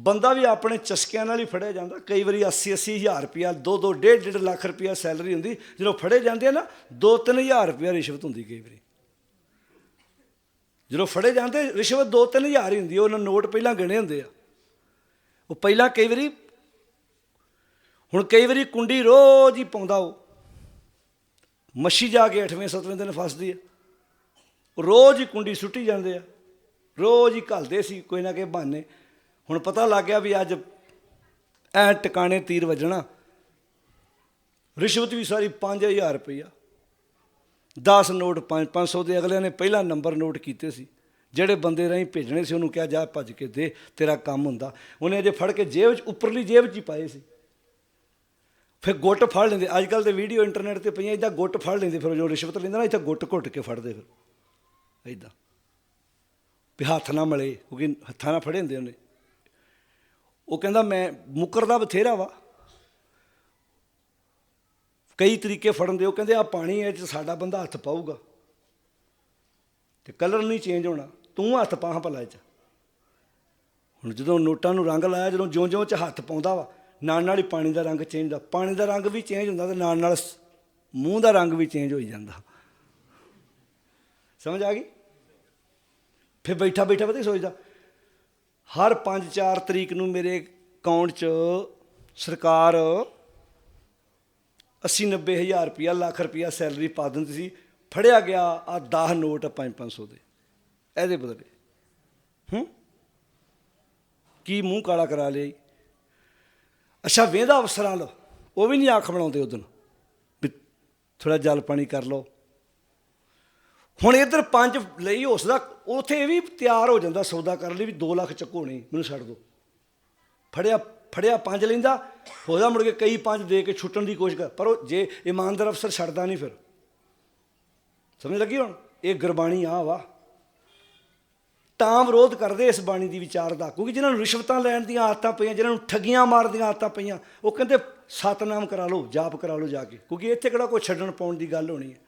ਬੰਦਾ ਵੀ ਆਪਣੇ ਚਸਕਿਆਂ ਨਾਲ ਹੀ ਫੜਿਆ ਜਾਂਦਾ। ਕਈ ਵਾਰੀ 80 80 ਹਜ਼ਾਰ ਰੁਪਿਆ 2 2 1.5 1.5 ਲੱਖ ਰੁਪਿਆ ਸੈਲਰੀ ਹੁੰਦੀ ਜਦੋਂ ਫੜੇ ਜਾਂਦੇ ਆ ਨਾ 2 3000 ਰੁਪਿਆ ਰਿਸ਼ਵਤ ਹੁੰਦੀ ਕਈ ਵਾਰੀ। ਜਦੋਂ ਫੜੇ ਜਾਂਦੇ ਰਿਸ਼ਵਤ 2 3000 ਹੀ ਹੁੰਦੀ ਆ, ਉਹਨਾਂ ਨੋਟ ਪਹਿਲਾਂ ਗਿਣੇ ਹੁੰਦੇ ਆ। ਉਹ ਪਹਿਲਾਂ ਕਈ ਵਾਰੀ ਹੁਣ ਕਈ ਵਾਰੀ ਕੁੰਡੀ ਰੋਜ਼ ਹੀ ਪਾਉਂਦਾ ਉਹ। ਮੱਛੀ ਜਾ ਕੇ 8ਵੇਂ 7ਵੇਂ ਦਿਨ ਫਸਦੀ ਆ। ਉਹ ਰੋਜ਼ ਹੀ ਕੁੰਡੀ ਸੁੱਟੀ ਜਾਂਦੇ ਆ। ਰੋਜ਼ ਹੀ ਘਲਦੇ ਸੀ ਕੋਈ ਨਾ ਕੋਈ ਬਹਾਨੇ। ਹੁਣ ਪਤਾ ਲੱਗ ਗਿਆ ਵੀ ਅੱਜ ਐ ਟਿਕਾਣੇ ਤੀਰ ਵੱਜਣਾ। ਰਿਸ਼ਵਤ ਵੀ ਸਾਰੀ 5000 ਰੁਪਈਆ 10 ਨੋਟ 5 500 ਦੇ ਅਗਲਿਆਂ ਨੇ ਪਹਿਲਾ ਨੰਬਰ ਨੋਟ ਕੀਤੇ ਸੀ। ਜਿਹੜੇ ਬੰਦੇ ਰਾਹੀਂ ਭੇਜਣੇ ਸੀ, ਉਹਨੂੰ ਕਿਹਾ ਜਾ ਭੱਜ ਕੇ ਦੇ, ਤੇਰਾ ਕੰਮ ਹੁੰਦਾ। ਉਹਨੇ ਅਜੇ ਫੜ ਕੇ ਜੇਬ 'ਚ, ਉੱਪਰਲੀ ਜੇਬ 'ਚ ਹੀ ਪਾਏ ਸੀ। ਫਿਰ ਗੁੱਟ ਫੜ ਲੈਂਦੇ। ਅੱਜ ਕੱਲ ਤੇ ਵੀਡੀਓ ਇੰਟਰਨੈਟ ਤੇ ਪਈਆਂ, ਇਦਾਂ ਗੁੱਟ ਫੜ ਲੈਂਦੇ। ਫਿਰ ਜੋ ਰਿਸ਼ਵਤ ਲੈਂਦਾ ਨਾ, ਇੱਥੇ ਗੁੱਟ ਘੁੱਟ ਕੇ ਫੜਦੇ ਫਿਰ। ਇਦਾਂ। ਵੀ ਹੱਥ ਨਾ ਮਲੇ ਕਿਉਂਕਿ ਹੱਥਾਂ ਨਾਲ ਫੜੇ ਹੁੰਦੇ ਉਹਨੇ। ਉਹ ਕਹਿੰਦਾ ਮੈਂ ਮੁਕਰਦਾ ਬਥੇਰਾ ਵਾ। ਕਈ ਤਰੀਕੇ ਫੜਨ ਦੇ ਉਹ ਕਹਿੰਦੇ ਆ ਪਾਣੀ ਇਹ ਚ ਸਾਡਾ ਬੰਦਾ ਹੱਥ ਪਾਊਗਾ। ਤੇ ਕਲਰ ਨਹੀਂ ਚੇਂਜ ਹੋਣਾ। ਤੂੰ ਹੱਥ ਪਾਹ ਭਲਾ ਚ। ਹੁਣ ਜਦੋਂ ਨੋਟਾਂ ਨੂੰ ਰੰਗ ਲਾਇਆ, ਜਦੋਂ ਜਿਉਂ-ਜਿਉਂ ਚ ਹੱਥ ਪਾਉਂਦਾ ਵਾ, ਨਾਲ ਨਾਲ ਹੀ ਪਾਣੀ ਦਾ ਰੰਗ ਚੇਂਜ ਹੁੰਦਾ। ਪਾਣੀ ਦਾ ਰੰਗ ਵੀ ਚੇਂਜ ਹੁੰਦਾ ਤੇ ਨਾਲ ਨਾਲ ਮੂੰਹ ਦਾ ਰੰਗ ਵੀ ਚੇਂਜ ਹੋਈ ਜਾਂਦਾ। ਸਮਝ ਆ ਗਈ? ਫਿਰ ਬੈਠਾ ਬੈਠਾ ਪਤਾ ਸੋਚਦਾ? ਹਰ 5-4 ਤਰੀਕ ਨੂੰ ਮੇਰੇ ਅਕਾਊਂਟ 'ਚ ਸਰਕਾਰ 80-90 ਹਜ਼ਾਰ ਰੁਪਇਆ, ਲੱਖ ਰੁਪਇਆ ਸੈਲਰੀ ਪਾ ਦਿੰਦੀ ਸੀ। ਫੜਿਆ ਗਿਆ ਆ 10 ਨੋਟ 5-500 ਦੇ। ਇਹਦੇ ਬਦਲੇ। ਹੂੰ? ਕੀ ਮੂੰਹ ਕਾਲਾ ਕਰਾ ਲਿਆ ਈ? ਅੱਛਾ ਵੇਂਦਾ ਅਫਸਰਾਂ ਲੋ ਉਹ ਵੀ ਨਹੀਂ ਆਖ ਬਣਾਉਂਦੇ ਉਦੋਂ ਵੀ ਥੋੜਾ ਜਲ ਪਾਣੀ ਕਰ ਲਓ। ਹੁਣ ਇਧਰ ਪੰਜ ਲਈ ਹੋ ਸਕਦਾ ਉਥੇ ਇਹ ਵੀ ਤਿਆਰ ਹੋ ਜਾਂਦਾ ਸੌਦਾ ਕਰਨ ਲਈ ਵੀ 2 ਲੱਖ ਚੱਕੋ ਨਹੀਂ, ਮੈਨੂੰ ਛੱਡ ਦਿਓ। ਫੜਿਆ ਫੜਿਆ ਪੰਜ ਲੈਂਦਾ ਹੋਦਾ ਮੁੜ ਕੇ ਕਈ ਪੰਜ ਦੇ ਕੇ ਛੁੱਟਣ ਦੀ ਕੋਸ਼ਿਸ਼ ਕਰ, ਪਰ ਉਹ ਜੇ ਇਮਾਨਦਾਰ ਅਫਸਰ ਛੱਡਦਾ ਨਹੀਂ ਫਿਰ। ਸਮਝ ਲੱਗੀ ਹੁਣ? ਇਹ ਗੁਰਬਾਣੀ ਆ ਵਾ। ਤਾਂ ਵਿਰੋਧ ਕਰਦੇ ਇਸ ਬਾਣੀ ਦੀ ਵਿਚਾਰ ਦਾ, ਕਿਉਂਕਿ ਜਿਨ੍ਹਾਂ ਨੂੰ ਰਿਸ਼ਵਤਾਂ ਲੈਣ ਦੀਆਂ ਆਦਤਾਂ ਪਈਆਂ, ਜਿਨ੍ਹਾਂ ਨੂੰ ਠੱਗੀਆਂ ਮਾਰਨ ਦੀਆਂ ਆਦਤਾਂ ਪਈਆਂ, ਉਹ ਕਹਿੰਦੇ ਸਤਨਾਮ ਕਰਾ ਲਓ, ਜਾਪ ਕਰਾ ਲਓ ਜਾ ਕੇ, ਕਿਉਂਕਿ ਇੱਥੇ ਕਿਹੜਾ ਕੋਈ ਛੱਡਣ ਪਾਉਣ ਦੀ ਗੱਲ ਹੋਣੀ ਹੈ।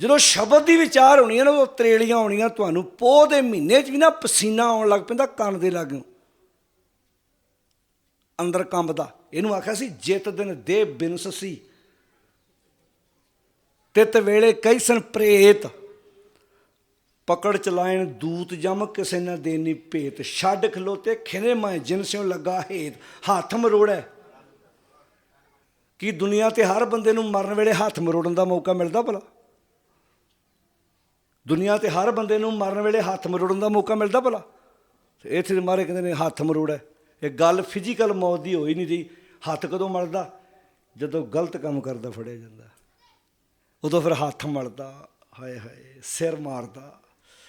ਜਦੋਂ ਸ਼ਬਦ ਦੀ ਵਿਚਾਰ ਹੋਣੀ ਹੈ ਨਾ, ਉਹ ਤਰੇਲੀਆਂ ਹੋਣੀਆਂ ਤੁਹਾਨੂੰ, ਪੋਹ ਦੇ ਮਹੀਨੇ 'ਚ ਵੀ ਨਾ ਪਸੀਨਾ ਆਉਣ ਲੱਗ ਪੈਂਦਾ, ਕੰਨ ਦੇ ਲਾਗੋਂ। ਅੰਦਰ ਕੰਬਦਾ। ਇਹਨੂੰ ਆਖਿਆ ਸੀ, ਜਿਤ ਦਿਨ ਦੇ ਬਿਨਸਸੀ ਤਿਤ ਵੇਲੇ ਕਈ ਸਨ ਪ੍ਰੇਤ। ਪਕੜ ਚਲਾਇਣ ਦੂਤ ਜਮ, ਕਿਸੇ ਨਾ ਦੇਨੀ ਭੇਤ। ਛੱਡ ਖਲੋਤੇ ਖਿਨੇ ਮੈਂ ਜਿਨ ਸਿਉ ਲੱਗਾ ਹੇਤ। ਹੱਥ ਮਰੋੜੈ। ਕੀ ਦੁਨੀਆ ਤੇ ਹਰ ਬੰਦੇ ਨੂੰ ਮਰਨ ਵੇਲੇ ਹੱਥ ਮਰੋੜਨ ਦਾ ਮੌਕਾ ਮਿਲਦਾ ਭਲਾ? ਦੁਨੀਆ ਤੇ ਹਰ ਬੰਦੇ ਨੂੰ ਮਰਨ ਵੇਲੇ ਹੱਥ ਮਰੋੜਨ ਦਾ ਮੌਕਾ ਮਿਲਦਾ ਭਲਾ। ਤੇ ਇੱਥੇ ਦੇ ਮਾਰੇ ਕਹਿੰਦੇ ਨੇ ਹੱਥ ਮਰੋੜੈ ਇਹ ਗੱਲ ਫਿਜ਼ੀਕਲ ਮੌਤ ਦੀ ਹੋਈ ਨਹੀਂ ਰਹੀ ਹੱਥ ਕਦੋਂ ਮਲਦਾ? ਜਦੋਂ ਗਲਤ ਕੰਮ ਕਰਦਾ, ਫੜਿਆ ਜਾਂਦਾ। ਉਦੋਂ ਫਿਰ ਹੱਥ ਮਲਦਾ, ਹਾਏ ਹਾਏ, ਸਿਰ ਮਾਰਦਾ,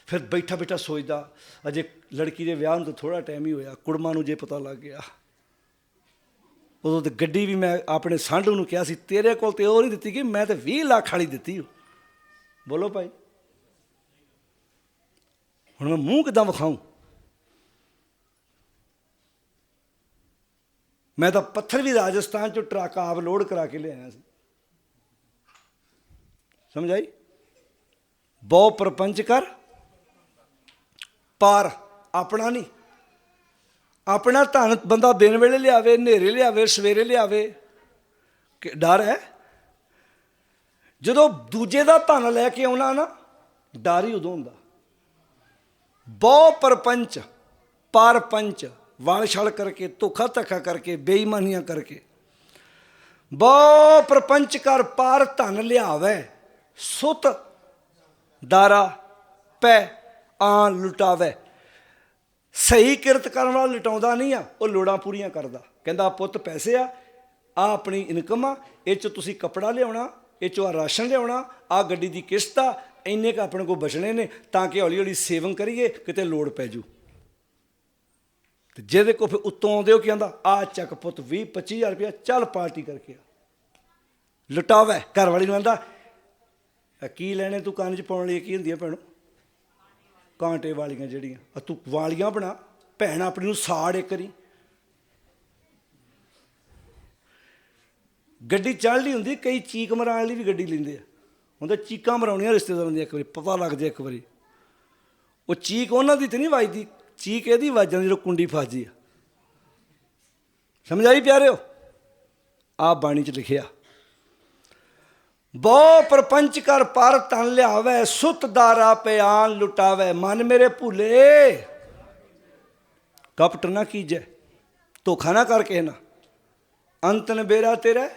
ਫਿਰ ਬੈਠਾ ਬੈਠਾ ਸੋਚਦਾ, ਅਜੇ ਲੜਕੀ ਦੇ ਵਿਆਹ ਨੂੰ ਤਾਂ ਥੋੜਾ ਟਾਈਮ ਹੀ ਹੋਇਆ, ਕੁੜਮਾ ਨੂੰ ਜੇ ਪਤਾ ਲੱਗ ਗਿਆ। ਉਦੋਂ ਤੇ ਗੱਡੀ ਵੀ ਮੈਂ ਆਪਣੇ ਸਾਂਢੂ ਨੂੰ ਕਿਹਾ ਸੀ, ਤੇਰੇ ਕੋਲ ਤੇ ਉਹ ਨਹੀਂ ਦਿੱਤੀ ਕਿ ਮੈਂ ਤੇ 20 ਲੱਖ ਵਾਲੀ ਦਿੱਤੀ। ਓ। ਬੋਲੋ ਭਾਈ। ਹੁਣ ਮੈਂ ਮੂੰਹ ਕਿਦਾਂ ਵਿਖਾਉਂ ਮੈਂ ਤਾਂ ਪੱਥਰ ਵੀ ਰਾਜਸਥਾਨ ਚੋਂ ਟਰੱਕ ਆਪ ਲੋਡ ਕਰਾ ਕੇ ਲਿਆਇਆ ਸੀ। ਸਮਝ ਆਈ? ਬਹੁ ਪ੍ਰਪੰਚ ਕਰ, ਪਾਰ ਆਪਣਾ ਨਹੀਂ। ਆਪਣਾ ਧਨ ਬੰਦਾ ਦਿਨ ਵੇਲੇ ਲਿਆਵੇ, ਹਨੇਰੇ ਲਿਆਵੇ, ਸਵੇਰੇ ਲਿਆਵੇ। ਕਿ ਡਰ ਹੈ? ਜਦੋਂ ਦੂਜੇ ਦਾ ਧਨ ਲੈ ਕੇ ਆਉਣਾ ਨਾ, ਡਰ ਹੀ ਉਦੋਂ ਹੁੰਦਾ। ਬਹੁ ਪਰਪੰਚ ਪਰਪੰਚ ਵਾਲ ਛਲ ਕਰਕੇ, ਧੋਖਾ ਧੱਕਾ ਕਰਕੇ, ਬੇਈਮਾਨੀਆਂ ਕਰਕੇ। ਬਹੁ ਪ੍ਰਪੰਚ ਕਰ ਪਾਰ ਧਨ ਲਿਆਵੇ, ਸੁਤ ਦਾਰਾ ਪੈ ਆ ਲੁਟਾਵੇ। ਸਹੀ ਕਿਰਤ ਕਰਨ ਵਾਲਾ ਲਟਾਉਂਦਾ ਨਹੀਂ ਆ, ਉਹ ਲੋੜਾਂ ਪੂਰੀਆਂ ਕਰਦਾ। ਕਹਿੰਦਾ, ਪੁੱਤ, ਪੈਸੇ ਆ ਆ ਆਪਣੀ ਇਨਕਮ ਆ, ਇਹ ਚ ਤੁਸੀਂ ਕੱਪੜਾ ਲਿਆਉਣਾ, ਇਹ ਚੋਂ ਆਹ ਰਾਸ਼ਨ ਲਿਆਉਣਾ, ਆ ਗੱਡੀ ਦੀ ਕਿਸ਼ਤ ਆ ਇੰਨੇ ਕ ਆਪਣੇ ਕੋਲ ਬਚਣੇ ਨੇ, ਤਾਂ ਕਿ ਹੌਲੀ ਹੌਲੀ ਸੇਵਿੰਗ ਕਰੀਏ, ਕਿਤੇ ਲੋੜ ਪੈ ਜੂ। ਤੇ ਜਿਹਦੇ ਕੋ ਫਿਰ ਉੱਤੋਂ ਆਉਂਦੇ ਉਹ ਕਹਿੰਦਾ ਆ ਚੱਕ ਪੁੱਤ 20 25000 ਰੁਪਇਆ, ਚੱਲ ਪਾਰਟੀ ਕਰਕੇ ਆ। ਲੁਟਾਵੇ ਘਰ ਵਾਲੀ ਨੂੰ ਕਹਿੰਦਾ ਕੀ ਲੈਣੇ ਤੂੰ ਕੰਨ 'ਚ ਪਾਉਣ ਲਈ? ਕੀ ਹੁੰਦੀਆਂ ਭੈਣੋ? ਕਾਂਟੇ ਵਾਲੀਆਂ ਜਿਹੜੀਆਂ। ਆ ਤੂੰ ਵਾਲੀਆਂ ਬਣਾ, ਭੈਣ ਆਪਣੀ ਨੂੰ ਸਾੜ ਇੱਕ ਕਰੀ ਗੱਡੀ ਚੱਲਦੀ ਹੁੰਦੀ, ਕਈ ਚੀਕ ਮਰਾਉਣ ਲਈ ਵੀ ਗੱਡੀ ਲੈਂਦੇ ਆ। ਹੁਣ ਤਾਂ ਚੀਕਾਂ ਮਰਾਉਣੀਆਂ ਰਿਸ਼ਤੇਦਾਰਾਂ ਦੀਆਂ ਇੱਕ ਵਾਰੀ, ਪਤਾ ਲੱਗ ਜਾਏ ਇੱਕ ਵਾਰੀ। ਉਹ ਚੀਕ ਉਹਨਾਂ ਦੀ ਤੇ ਨਹੀਂ ਵੱਜਦੀ, ਚੀਕ ਇਹਦੀ ਵੱਜ ਜਾਂਦੀ ਜਦੋਂ ਕੁੰਡੀ ਫਸ ਆ। ਸਮਝ ਆਈ ਪਿਆਰਿਓ? ਆ ਬਾਣੀ 'ਚ ਲਿਖਿਆ, ਬਹੁ ਪਰਪੰਚ ਕਰ ਪਰ ਤਨ ਲਿਆਵੇ, ਸੁਤ ਦਾਰਾ ਪਿਆਨ ਲੁਟਾਵੇ, ਮਨ ਮੇਰੇ ਭੁਲੇ। ਕਪਟ ਨਾ ਕੀਜੈ, ਧੋਖਾ ਨਾ ਕਰਕੇ ਨਾ ਅੰਤਨ ਬੇਰਾ ਤੇਰਾ।